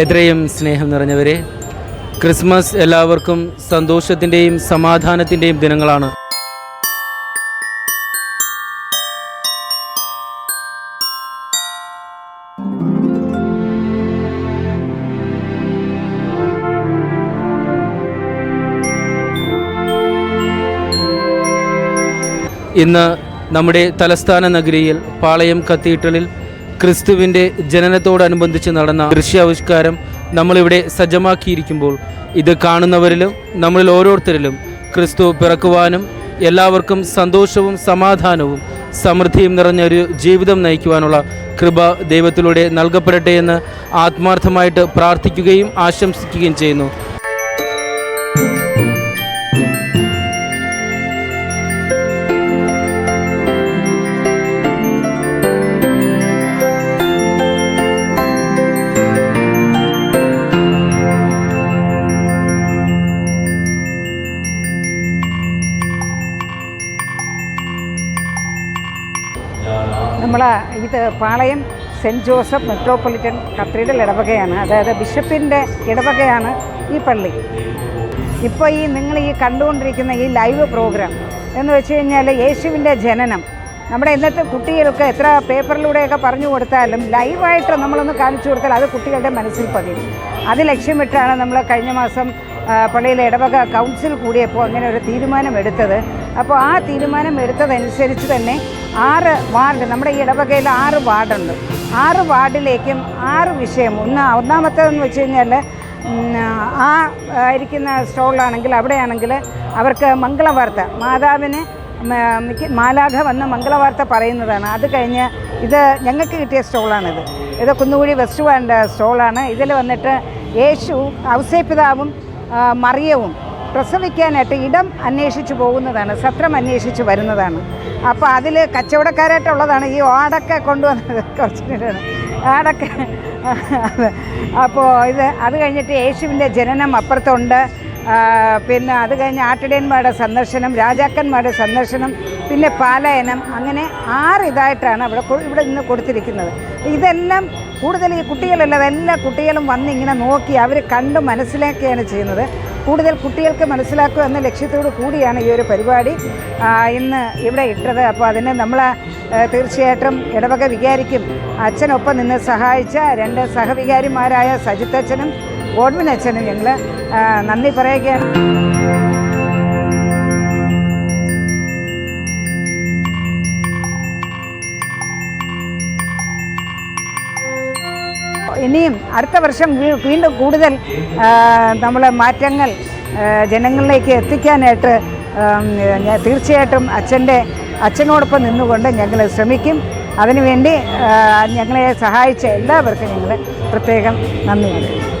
എത്രയും സ്നേഹം നിറഞ്ഞവരെ ക്രിസ്മസ് എല്ലാവർക്കും സന്തോഷത്തിന്റെയും സമാധാനത്തിന്റെയും ദിനങ്ങളാണ്. ഇന്ന് നമ്മുടെ തലസ്ഥാന നഗരിയിൽ പാളയം കത്തീഡ്രലിൽ ക്രിസ്തുവിന്റെ ജനനത്തോടനുബന്ധിച്ച് നടന്ന ദൃശ്യാവിഷ്കാരം നമ്മളിവിടെ സജ്ജമാക്കിയിരിക്കുമ്പോൾ ഇത് കാണുന്നവരിലും നമ്മളിൽ ഓരോരുത്തരിലും ക്രിസ്തു പിറക്കുവാനും എല്ലാവർക്കും സന്തോഷവും സമാധാനവും സമൃദ്ധിയും നിറഞ്ഞ ഒരു ജീവിതം നയിക്കുവാനുള്ള കൃപ ദൈവത്തിലൂടെ നൽകപ്പെടട്ടെ എന്ന് ആത്മാർത്ഥമായിട്ട് പ്രാർത്ഥിക്കുകയും ആശംസിക്കുകയും ചെയ്യുന്നു. നമ്മൾ ഇത് Palayam saint Joseph metropolitan cathedral ഇടവകയാണ്. അതായത് ബിഷപ്പിന്റെ ഇടവകയാണ് ഈ പള്ളി. ഇപ്പോൾ ഈ നിങ്ങൾ ഈ കണ്ടുകൊണ്ടിരിക്കുന്ന ഈ ലൈവ് പ്രോഗ്രാം എന്ന് വെച്ച് കഴിഞ്ഞാൽ യേശുവിന്റെ ജനനം നമ്മുടെ ഇന്നത്തെ കുട്ടികൾക്ക് എത്ര പേപ്പറിലൂടെയൊക്കെ പറഞ്ഞു കൊടുത്താലും ലൈവായിട്ട് നമ്മളൊന്ന് കാണിച്ചു കൊടുത്താൽ അത് കുട്ടികളുടെ മനസ്സിൽ പതിയും. അത് ലക്ഷ്യമിട്ടാണ് നമ്മൾ കഴിഞ്ഞ മാസം പള്ളിയിലെ ഇടവക കൗൺസിൽ കൂടിയപ്പോൾ അങ്ങനെ ഒരു തീരുമാനം എടുത്തത് അപ്പോൾ ആ തീരുമാനം എടുത്തതനുസരിച്ച് തന്നെ ആറ് വാർഡ് നമ്മുടെ ഈ ഇടവകയിൽ ആറ് വാർഡുണ്ട്. ആറ് വാർഡിലേക്കും ആറ് വിഷയം. ഒന്ന് ഒന്നാമത്തേതെന്ന് വെച്ച് കഴിഞ്ഞാൽ ആ ഇരിക്കുന്ന സ്റ്റോളിലാണെങ്കിൽ അവിടെയാണെങ്കിൽ അവർക്ക് മംഗളവാർത്ത മാതാവിന് മാലാഖ വന്ന് മംഗളവാർത്ത പറയുന്നതാണ്. അത് കഴിഞ്ഞ് ഇത് ഞങ്ങൾക്ക് കിട്ടിയ സ്റ്റോളാണിത്. ഇത് കുന്നുകുഴി വെസ്റ്റ് വാന്റെ സ്റ്റോളാണ്. ഇതിൽ വന്നിട്ട് യേശു ഔസേപിതാവും മറിയവും പ്രസവിക്കാനായിട്ട് ഇടം അന്വേഷിച്ച് പോകുന്നതാണ്. സത്രം അന്വേഷിച്ച് വരുന്നതാണ്. അപ്പോൾ അതിൽ കച്ചവടക്കാരായിട്ടുള്ളതാണ് ഈ ഓടൊക്കെ കൊണ്ടുവന്നത് കുറച്ച് ആടൊക്കെ അപ്പോൾ ഇത് അത് കഴിഞ്ഞിട്ട് യേശുവിന്റെ ജനനം അപ്പുറത്തുണ്ട്. പിന്നെ അത് കഴിഞ്ഞ് ആട്ടിടയന്മാരുടെ സന്ദർശനം രാജാക്കന്മാരുടെ സന്ദർശനം പിന്നെ പാലായനം അങ്ങനെ ആറ് ഇതായിട്ടാണ് അവിടെ ഇവിടെ നിന്ന് കൊടുത്തിരിക്കുന്നത്. ഇതെല്ലാം കൂടുതൽ ഈ കുട്ടികളല്ല എല്ലാ കുട്ടികളും വന്നിങ്ങനെ നോക്കി അവർ കണ്ട് മനസ്സിലാക്കുകയാണ് ചെയ്യുന്നത്. കൂടുതൽ കുട്ടികൾക്ക് മനസ്സിലാക്കുക എന്ന ലക്ഷ്യത്തോടു കൂടിയാണ് ഈ ഒരു പരിപാടി. ഇന്ന് ഇവിടെ ഇട്ടത്. അപ്പോൾ അതിന് നമ്മൾ തീർച്ചയായിട്ടും ഇടവക വികാരിക്കും. അച്ഛനൊപ്പം നിന്ന് സഹായിച്ച രണ്ട് സഹവികാരിമാരായ സജിത്തച്ഛനും ഗോഡ്വിൻ അച്ഛനും ഞങ്ങൾ നന്ദി പറയുകയാണ്. ഇനിയും അടുത്ത വർഷം വീണ്ടും കൂടുതൽ നമ്മൾ മാറ്റങ്ങൾ ജനങ്ങളിലേക്ക് എത്തിക്കാനായിട്ട് തീർച്ചയായിട്ടും അച്ഛന്റെ അച്ഛനോടൊപ്പം നിന്നുകൊണ്ട് ഞങ്ങൾ ശ്രമിക്കും. അതിനുവേണ്ടി ഞങ്ങളെ സഹായിച്ച എല്ലാവർക്കും ഞങ്ങൾ പ്രത്യേകം നന്ദി പറയുന്നു.